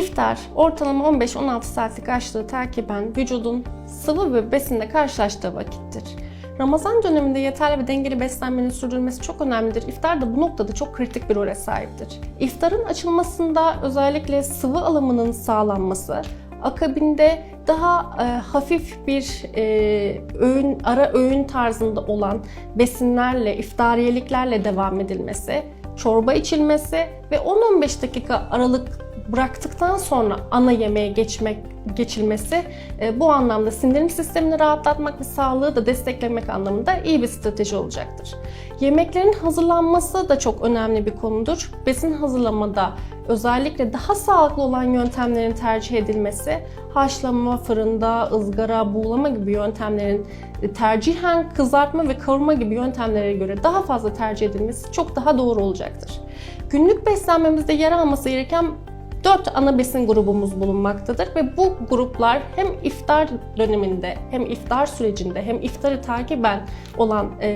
İftar ortalama 15-16 saatlik açlığı takiben vücudun sıvı ve besinle karşılaştığı vakittir. Ramazan döneminde yeterli ve dengeli beslenmenin sürdürülmesi çok önemlidir. İftar da bu noktada çok kritik bir role sahiptir. İftarın açılmasında özellikle sıvı alımının sağlanması, akabinde daha e, hafif bir e, öğün ara öğün tarzında olan besinlerle, iftariyeliklerle devam edilmesi, çorba içilmesi ve 10-15 dakika aralık bıraktıktan sonra ana yemeğe geçmek geçilmesi e, bu anlamda sindirim sistemini rahatlatmak ve sağlığı da desteklemek anlamında iyi bir strateji olacaktır. Yemeklerin hazırlanması da çok önemli bir konudur. Besin hazırlamada özellikle daha sağlıklı olan yöntemlerin tercih edilmesi, haşlama, fırında, ızgara, buğulama gibi yöntemlerin e, tercihen kızartma ve kavurma gibi yöntemlere göre daha fazla tercih edilmesi çok daha doğru olacaktır. Günlük beslenmemizde yer alması gereken 4 ana besin grubumuz bulunmaktadır ve bu gruplar hem iftar döneminde hem iftar sürecinde hem iftarı takiben olan e,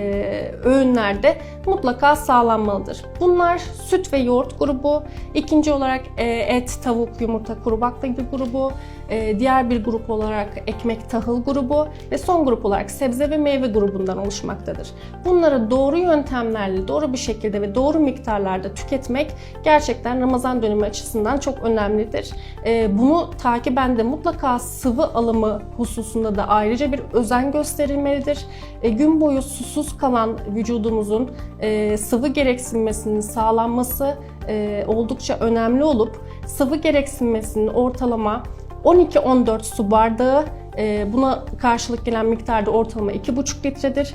öğünlerde mutlaka sağlanmalıdır. Bunlar süt ve yoğurt grubu, ikinci olarak e, et, tavuk, yumurta, kuru baklagil grubu, e, diğer bir grup olarak ekmek, tahıl grubu ve son grup olarak sebze ve meyve grubundan oluşmaktadır. Bunları doğru yöntemlerle, doğru bir şekilde ve doğru miktarlarda tüketmek gerçekten Ramazan dönemi açısından çok önemlidir. E, bunu takiben de mutlaka sıvı alımı hususunda da ayrıca bir özen gösterilmelidir. E, gün boyu susuz kalan vücudumuzun e, sıvı gereksinmesinin sağlanması e, oldukça önemli olup sıvı gereksinmesinin ortalama 12-14 su bardağı e, buna karşılık gelen miktarda ortalama 2,5 litredir.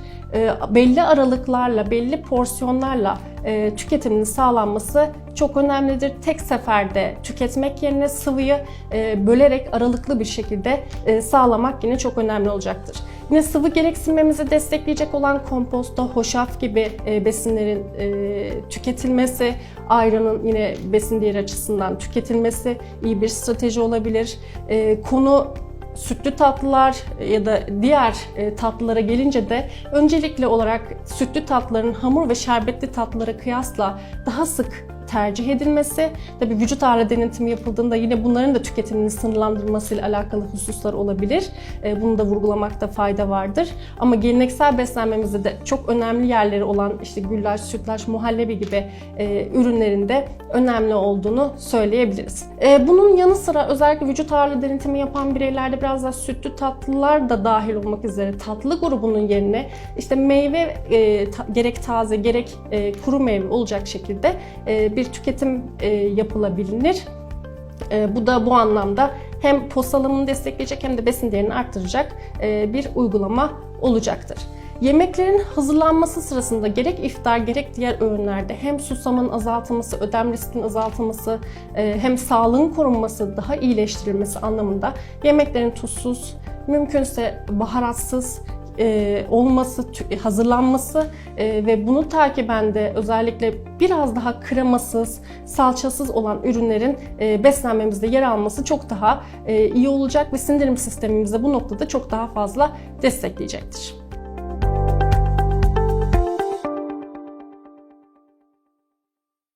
Belli aralıklarla, belli porsiyonlarla e, tüketiminin sağlanması çok önemlidir. Tek seferde tüketmek yerine sıvıyı e, bölerek aralıklı bir şekilde e, sağlamak yine çok önemli olacaktır. Yine sıvı gereksinmemizi destekleyecek olan komposta, hoşaf gibi e, besinlerin e, tüketilmesi, ayranın yine besin değeri açısından tüketilmesi iyi bir strateji olabilir. E, konu sütlü tatlılar ya da diğer e, tatlılara gelince de öncelikli olarak sütlü tatlıların hamur ve şerbetli tatlılara kıyasla daha sık tercih edilmesi, tabi vücut ağrı denetimi yapıldığında yine bunların da tüketiminin sınırlandırılmasıyla alakalı hususlar olabilir. E, Bunu da vurgulamakta fayda vardır. Ama geleneksel beslenmemizde de çok önemli yerleri olan işte güllaç, sütlaç, muhallebi gibi e, ürünlerin de önemli olduğunu söyleyebiliriz. E, Bunun yanı sıra özellikle vücut ağırlığı denetimi yapan bireylerde biraz daha sütlü tatlılar da dahil olmak üzere tatlı grubunun yerine işte meyve e, gerek taze gerek kuru meyve olacak şekilde e, bir tüketim e, yapılabilir. E, bu da bu anlamda hem posalımını destekleyecek hem de besin değerini arttıracak e, bir uygulama olacaktır. Yemeklerin hazırlanması sırasında gerek iftar gerek diğer öğünlerde hem susamın azaltılması, ödem riskinin azaltılması hem sağlığın korunması, daha iyileştirilmesi anlamında yemeklerin tuzsuz, mümkünse baharatsız e, olması, tü- hazırlanması e, ve bunu takiben de özellikle biraz daha kremasız, salçasız olan ürünlerin e, beslenmemizde yer alması çok daha e, iyi olacak ve sindirim sistemimizi bu noktada çok daha fazla destekleyecektir.